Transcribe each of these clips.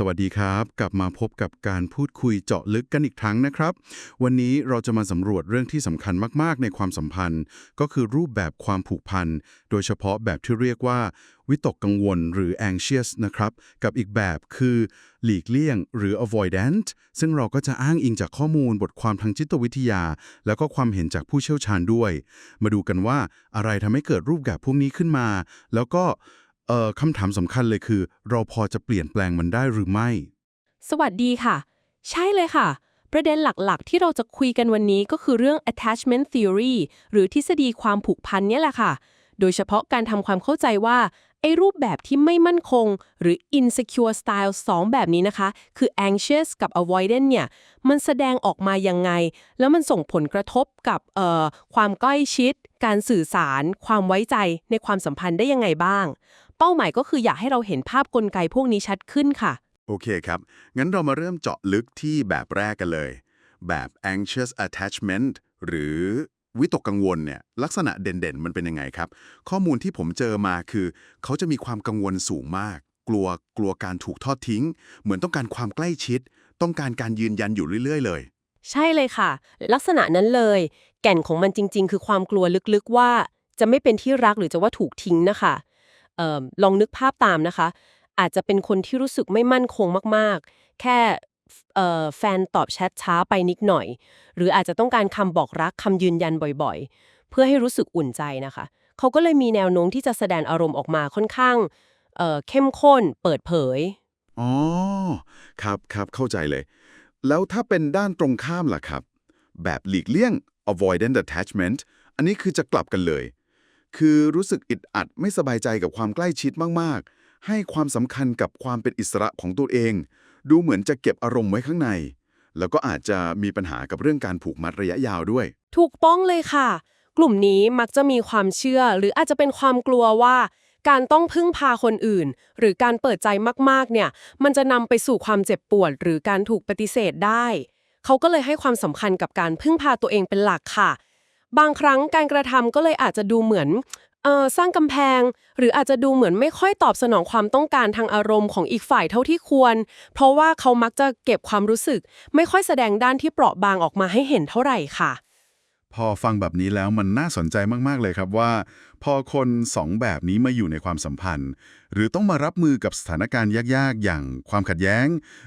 สวัสดีครับ กลับมาพบกับการพูดคุยเจาะลึกกันอีกครั้งนะครับ วันนี้เราจะมาสำรวจเรื่องที่สำคัญมาก ๆ ในความสัมพันธ์ ก็คือรูปแบบความผูกพัน โดยเฉพาะแบบที่เรียกว่า วิตกกังวลหรือ anxious นะครับ กับอีกแบบคือหลีกเลี่ยงหรือ avoidant ซึ่งเราก็จะอ้างอิงจากข้อมูลบทความทางจิตวิทยา แล้วก็ความเห็นจากผู้เชี่ยวชาญด้วย มาดูกันว่าอะไรทำให้เกิดรูปแบบพวกนี้ขึ้นมา แล้วก็ เอ่อคำถามสำคัญเลยคือ เราพอจะเปลี่ยนแปลงมันได้หรือไม่ สวัสดีค่ะ ใช่เลยค่ะ ประเด็นหลักๆ ที่เราจะคุยกันวันนี้ก็คือเรื่อง attachment theory หรือทฤษฎีความผูกพันเนี่ยแหละค่ะ โดยเฉพาะการทำความเข้าใจว่าไอ้รูปแบบที่ไม่มั่นคง หรือ insecure style สองแบบนี้นะคะ คือ anxious กับ avoidant เนี่ย มันแสดงออกมายังไง แล้วมันส่งผลกระทบกับเอ่อความใกล้ชิด การสื่อสาร ความไว้ใจในความสัมพันธ์ได้ยังไงบ้าง เป้าหมายก็คืออยากให้เราเห็นภาพกลไกพวกนี้ชัดขึ้นค่ะ โอเคครับ งั้นเรามาเริ่มเจาะลึกที่แบบแรกกันเลย แบบ anxious attachment หรือวิตกกังวลเนี่ยลักษณะเด่นๆ มันเป็นยังไงครับ ข้อมูลที่ผมเจอมาคือ เขาจะมีความกังวลสูงมาก กลัวกลัวการถูกทอดทิ้ง เหมือนต้องการความใกล้ชิด ต้องการการยืนยันอยู่เรื่อย ๆ เลย ใช่เลยค่ะ ลักษณะนั้นเลย แก่นของมันจริง ๆ คือความกลัวลึกๆว่า จะไม่เป็นที่รักหรือจะว่าถูกทิ้งนะคะเออ ลองนึกภาพตามนะคะ อาจจะเป็นคนที่รู้สึกไม่มั่นคงมากๆ แค่แฟนตอบแชทช้าไปนิดหน่อย หรืออาจจะต้องการคำบอกรักคำยืนยันบ่อยๆ เพื่อให้รู้สึกอุ่นใจนะคะ เขาก็เลยมีแนวโน้มที่จะแสดงอารมณ์ออกมาค่อนข้างเเข้มข้น เปิดเผย อ๋อ ครับครับเข้าใจเลย แล้วถ้าเป็นด้านตรงข้ามล่ะครับ แบบหลีกเลี่ยง avoidant attachment อันนี้คือจะกลับกันเลย คือรู้สึกอึดอัดไม่สบายใจกับความใกล้ชิดมากๆ ให้ความสำคัญกับความเป็นอิสระของตัวเอง ดูเหมือนจะเก็บอารมณ์ไว้ข้างใน แล้วก็อาจจะมีปัญหากับเรื่องการผูกมัดระยะยาวด้วย ถูกต้องเลยค่ะ กลุ่มนี้มักจะมีความเชื่อ หรืออาจจะเป็นความกลัวว่า การต้องพึ่งพาคนอื่น หรือการเปิดใจมากๆ เนี่ย มันจะนำไปสู่ความเจ็บปวด หรือการถูกปฏิเสธได้ เขาก็เลยให้ความสำคัญกับการพึ่งพาตัวเองเป็นหลักค่ะ บางครั้งการกระทำก็เลยอาจจะดูเหมือนอสร้างกำแพง หรืออาจจะดูเหมือนไม่ค่อยตอบสนองความต้องการทางอารมณ์ของอีกฝ่ายเท่าที่ควร เพราะว่าเขามักจะเก็บความรู้สึก ไม่ค่อยแสดงด้านที่เปราะบางออกมาให้เห็นเท่าไหร่ค่ะ พอฟังแบบนี้แล้วมันน่าสนใจมากๆเลยครับว่า พอคนสองแบบนี้มาอยู่ในความสัมพันธ์ หรือต้องมารับมือกับสถานการณ์ยากๆ อย่างความขัดแย้ง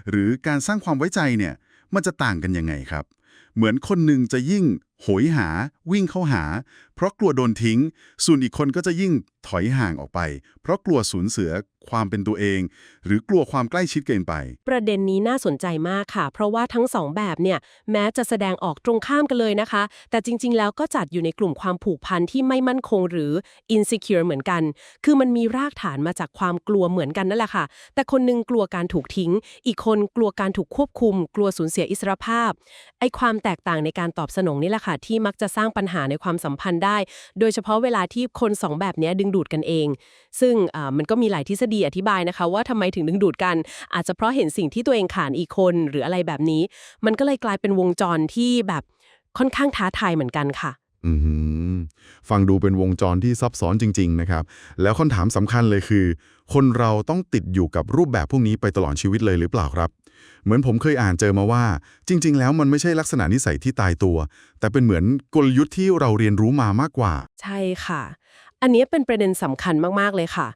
หรือการสร้างความไว้ใจเนี่ยมันจะต่างกันยังไงครับเหมือนคนหนึ่งจะยิ่งโหยหา วิ่งเข้าหา เพราะกลัวโดนทิ้ง ส่วนอีกคนก็จะยิ่งถอยห่างออกไป เพราะกลัวสูญเสียความเป็นตัวเอง หรือกลัวความใกล้ชิดเกินไป ประเด็นนี้น่าสนใจมากค่ะ เพราะว่าทั้งสองแบบเนี่ยแม้จะแสดงออกตรงข้ามกันเลยนะคะ แต่จริง ๆ แล้วก็จัดอยู่ในกลุ่มความผูกพันที่ไม่มั่นคงหรือ insecure เหมือนกัน คือมันมีรากฐานมาจากความกลัวเหมือนกันนั่นแหละค่ะ แต่คนหนึงกลัวการถูกทิ้ง อีกคนกลัวการถูกควบคุม กลัวสูญเสียอิสรภาพไอความแตกต่างในการตอบสนองนี่แหละค่ะที่มักจะสร้างปัญหาในความสัมพันธ์ได้ โดยเฉพาะเวลาที่คนสองแบบนี้ดึงดูดกันเอง ซึ่งมันก็มีหลายทฤษฎีอธิบายนะคะ ว่าทำไมถึงดึงดูดกัน อาจจะเพราะเห็นสิ่งที่ตัวเองขาดอีกคนหรืออะไรแบบนี้ มันก็เลยกลายเป็นวงจรที่แบบค่อนข้างท้าทายเหมือนกันค่ะ อืฟังดูเป็นวงจรที่ซับซ้อนจริง ๆ นะครับ แล้วคำถามสำคัญเลยคือ คนเราต้องติดอยู่กับรูปแบบพวกนี้ไปตลอดชีวิตเลยหรือเปล่าครับ เหมือนผมเคยอ่านเจอมาว่า จริง ๆ แล้วมันไม่ใช่ลักษณะนิสัยที่ตายตัว แต่เป็นเหมือนกลยุทธ์ที่เราเรียนรู้มามากกว่า ใช่ค่ะ อันนี้เป็นประเด็นสำคัญมากๆเลยค่ะ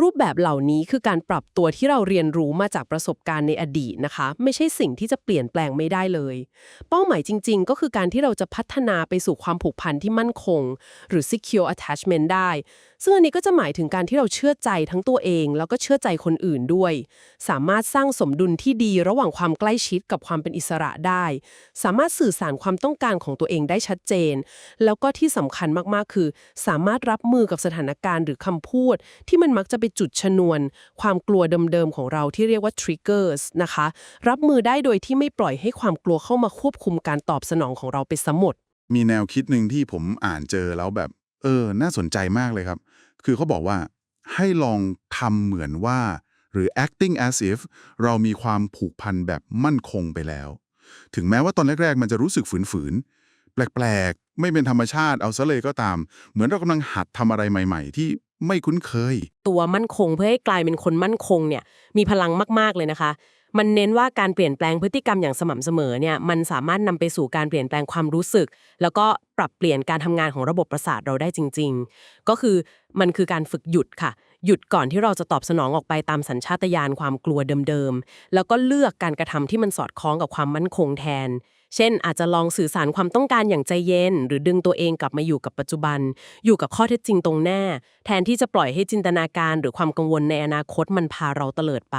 รูปแบบเหล่านี้คือการปรับตัวที่เราเรียนรู้มาจากประสบการณ์ในอดีตนะคะ ไม่ใช่สิ่งที่จะเปลี่ยนแปลงไม่ได้เลย เป้าหมายจริง ๆ ก็คือการที่เราจะพัฒนาไปสู่ความผูกพันที่มั่นคง หรือ secure attachment ได้ ซึ่งอันนี้ก็จะหมายถึงการที่เราเชื่อใจทั้งตัวเอง แล้วก็เชื่อใจคนอื่นด้วย สามารถสร้างสมดุลที่ดีระหว่างความใกล้ชิดกับความเป็นอิสระได้ สามารถสื่อสารความต้องการของตัวเองได้ชัดเจน แล้วก็ที่สำคัญมากๆ คือ สามารถรับมือกับสถานการณ์หรือคำพูด ที่มันมักจะไปจุดชนวน ความกลัวเดิมๆของเราที่เรียกว่า triggers นะคะ รับมือได้โดยที่ไม่ปล่อยให้ความกลัวเข้ามาควบคุมการตอบสนองของเราไปสมด มีแนวคิดหนึ่งที่ผมอ่านเจอแล้วแบบ เออ น่าสนใจมากเลยครับ คือเขาบอกว่า ให้ลองทำเหมือนว่า หรือ acting as if เรามีความผูกพันแบบมั่นคงไปแล้ว ถึงแม้ว่าตอนแรกๆ มันจะรู้สึกฝืนๆ แปลกๆ ไม่เป็นธรรมชาติเอาซะเลยก็ตาม เหมือนเรากำลังหัดทำอะไรใหม่ ๆ ที่ไม่คุ้นเคย ตัวมั่นคงเพื่อให้กลายเป็นคนมั่นคงเนี่ยมีพลังมากๆเลยนะคะ มันเน้นว่าการเปลี่ยนแปลงพฤติกรรมอย่างสม่ำเสมอเนี่ยมันสามารถนำไปสู่การเปลี่ยนแปลงความรู้สึก แล้วก็ปรับเปลี่ยนการทำงานของระบบประสาทเราได้จริง ๆ ก็คือมันคือการฝึกหยุดค่ะ หยุดก่อนที่เราจะตอบสนองออกไปตามสัญชาตญาณความกลัวเดิมๆแล้วก็เลือกการกระทำที่มันสอดคล้องกับความมั่นคงแทน เช่น อาจจะลองสื่อสารความต้องการอย่างใจเย็น หรือดึงตัวเองกลับมาอยู่กับปัจจุบัน อยู่กับข้อเท็จจริงตรงหน้า แทนที่จะปล่อยให้จินตนาการหรือความกังวลในอนาคตมันพาเราเตลิดไป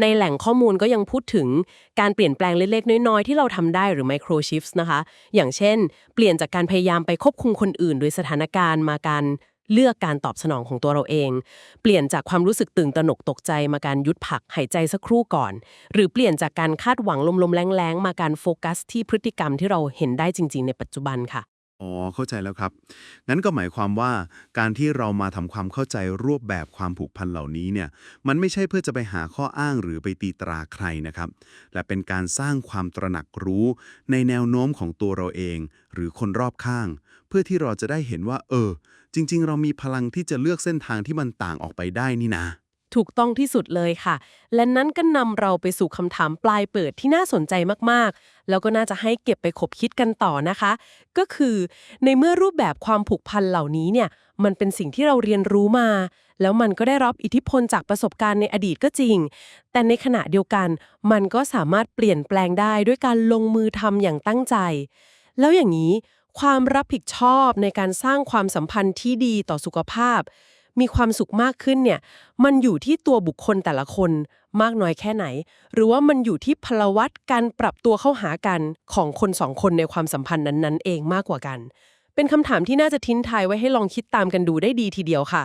ในแหล่งข้อมูลก็ยังพูดถึงการเปลี่ยนแปลงเล็กๆ น้อยๆ ที่เราทำได้หรือ micro shifts นะคะ อย่างเช่น เปลี่ยนจากการพยายามไปควบคุมคนอื่น โดยสถานการณ์มาการ เลือกการตอบสนองของตัวเราเอง เปลี่ยนจากความรู้สึกตื่นตระหนกตกใจมาการยุดผักหายใจสักครู่ก่อน หรือเปลี่ยนจากการคาดหวังลมๆแรงๆ มาการโฟกัสที่พฤติกรรมที่เราเห็นได้จริง ๆ ในปัจจุบันค่ะ อ๋อ เข้าใจแล้วครับ งั้นก็หมายความว่าการที่เรามาทำความเข้าใจรูปแบบความผูกพันเหล่านี้เนี่ย มันไม่ใช่เพื่อจะไปหาข้ออ้างหรือไปตีตราใครนะครับและเป็นการสร้างความตระหนักรู้ในแนวโน้มของตัวเราเอง หรือคนรอบข้าง เพื่อที่เราจะได้เห็นว่า เออ จริง ๆ เรามีพลังที่จะเลือกเส้นทางที่มันต่างออกไปได้นี่นะ ถูกต้องที่สุดเลยค่ะ และนั้นก็นำเราไปสู่คำถามปลายเปิดที่น่าสนใจมากๆ แล้วก็น่าจะให้เก็บไปคบคิดกันต่อนะคะ ก็คือในเมื่อรูปแบบความผูกพันเหล่านี้เนี่ยมันเป็นสิ่งที่เราเรียนรู้มา แล้วมันก็ได้รับอิทธิพลจากประสบการณ์ในอดีตก็จริง แต่ในขณะเดียวกัน มันก็สามารถเปลี่ยนแปลงได้ด้วยการลงมือทำอย่างตั้งใจ แล้วอย่างนี้ความรับผิดชอบในการสร้างความสัมพันธ์ที่ดีต่อสุขภาพ มีความสุขมากขึ้นเนี่ยมันอยู่ที่ตัวบุคคลแต่ละคนมากน้อยแค่ไหน หรือว่ามันอยู่ที่พลวัตการปรับตัวเข้าหากันของคนสองคนในความสัมพันธ์นั้นๆ เองมากกว่ากัน เป็นคำถามที่น่าจะทิ้นทายไว้ให้ลองคิดตามกันดูได้ดีทีเดียวค่ะ